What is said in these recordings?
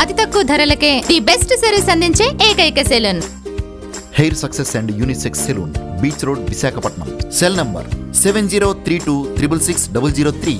అతి తక్కువ ధరలకే ది బెస్ట్ సర్వీస్ అందించే ఏకైక salon. Hair success and unisex salon beach road Visakhapatnam. Cell number seven zero three two triple six double zero three.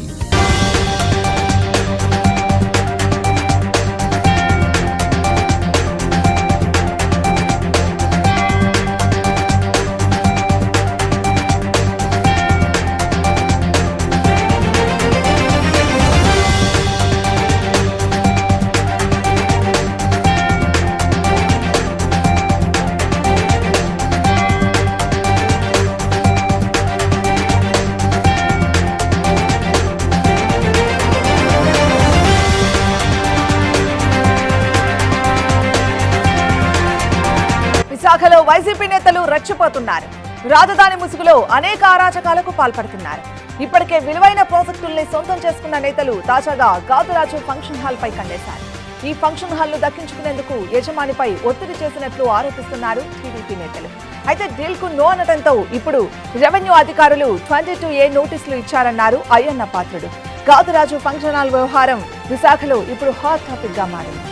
విశాఖలో వైసీపీ నేతలు రెచ్చిపోతున్నారు. రాజధాని ముసుగులో అనేక అరాచకాలకు పాల్పడుతున్నారు. ఇప్పటికే విలువైన ప్రాజెక్టుల్ని సొంతం చేసుకున్న నేతలు తాజాగా గాతురాజు ఫంక్షన్ హాల్ పై కండేశారు ఈ ఫంక్షన్ హాల్ను దక్కించుకునేందుకు యజమానిపై ఒత్తిడి చేసినట్లు ఆరోపిస్తున్నారు టీడీపీ నేతలు. అయితే డీల్కు నో అనడంతో ఇప్పుడు రెవెన్యూ అధికారులు ట్వంటీ టూ ఏ నోటీసులు ఇచ్చారన్నారు అయ్యన్న పాత్రుడు. గాతురాజు ఫంక్షన్ హాల్ వ్యవహారం విశాఖలో ఇప్పుడు హాట్ టాపిక్గా మారింది.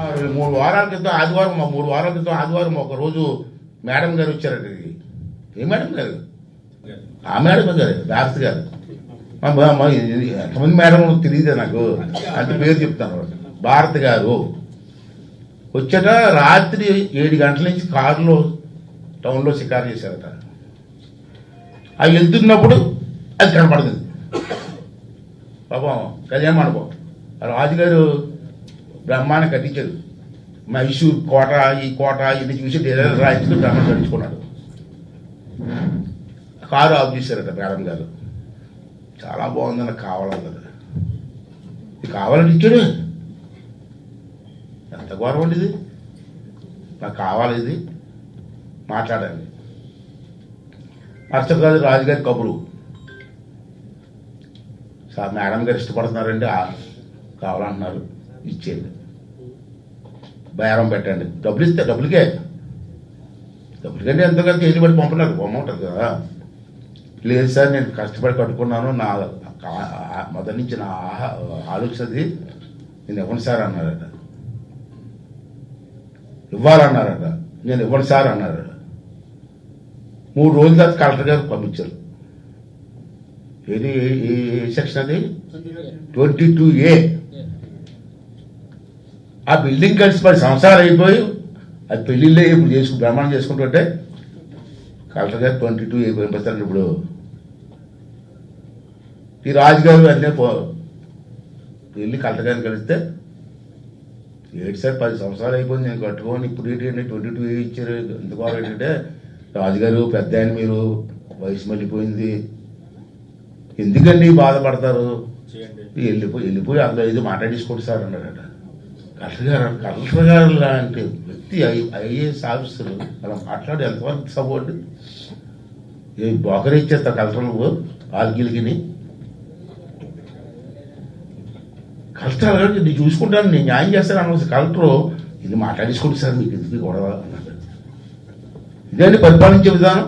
మూడు వారాల క్రితం ఆదివారం మా మూడు వారాల క్రితం ఆదివారం ఒక రోజు మేడం గారు వచ్చారండి. ఏ మేడం గారు? ఆ మేడం గారు దాస్ గారు. ఎంతమంది మేడం తెలియదు నాకు. అంటే పేరు చెప్తాను భారత్ గారు. వచ్చాక రాత్రి ఏడు గంటల నుంచి కారులో టౌన్లో షికారు చేశారట. అవి వెళ్తున్నప్పుడు అది కనపడుతుంది పాపం కళ్యాణ మండపం. రాజుగారు బ్రహ్మాన్ని కట్టించారు మైసూర్ కోట ఈ కోట ఇది చూసి డైరెక్ట్ రాయించుకుని బ్రహ్మ కట్టించుకున్నాడు కారు ఆఫ్ చేశారట మేడం గారు. చాలా బాగుంది నాకు కావాలన్నది ఇది కావాలని ఇచ్చాడు. ఎంత గౌరవం అండి ఇది? నాకు కావాలి ఇది? మాట్లాడండి. మరుసటి రోజు రాజుగారి కబురు. సార్ మేడం గారు ఇష్టపడుతున్నారండి. కావాలంటున్నారు. ఇచ్చేయండి బేరం పెట్టండి. డబ్బులు ఇస్తే డబ్బులకే. డబ్బులకంటే ఎంతో కొంత తేలి పడి పంపినారు బొమ్మ ఉంటుంది కదా. లేదు సార్ నేను కష్టపడి కట్టుకున్నాను. నా మొదటి నుంచి నా ఆహా- ఆలోచన అది నేను ఇవ్వను సార్ అన్నారట. ఇవ్వాలన్నారట. నేను ఇవ్వను సార్ అన్నారట. మూడు రోజుల తర్వాత కలెక్టర్ గారు పంపించారు. ఏది ఏ సెక్షన్ అది? Twenty two A. ఆ బిల్డింగ్ కలిసి పది సంవత్సరాలు అయిపోయి అది పెళ్ళిళ్ళే ఇప్పుడు చేసుకు బ్రహ్మాండం చేసుకుంటుంటే కలెక్టర్ గారు ట్వంటీ టూ ఏ పంపిస్తారు ఇప్పుడు ఈ రాజుగారు అన్నీ పో వెళ్ళి కలెక్టర్ గారిని కలిస్తే ఏడు సార్ పది సంవత్సరాలు అయిపోయింది నేను కట్టుకోని ఇప్పుడు ఏంటంటే ట్వంటీ టూ ఏ ఇచ్చారు ఎందుకు ఏంటంటే రాజుగారు పెద్ద ఆయన మీరు వయసు మళ్ళీపోయింది. ఎందుకండి బాధపడతారు? వెళ్ళిపోయి వెళ్ళిపోయి అందులో ఇది మాట్లాడేసుకోండి సార్ అన్నాడట కృష్ణగారు గారు గారు లాంటి వ్యక్తి ఐ- ఐఏఎస్ ఆఫీసర్. మనం మాట్లాడి ఎంతవరకు సపోర్ట్ ఏ బోకరీ ఇచ్చేస్తా కలెక్టర్ ఆల్గిలిగిని కలెక్టర్ అలాగే నేను చూసుకుంటాను నేను న్యాయం చేస్తాను అన్న కలెక్టర్ ఇది మాట్లాడేసుకోండి సార్ మీకు ఎందుకు గొడవ? అన్నాడు ఇదండి పరిపాలించే విధానం?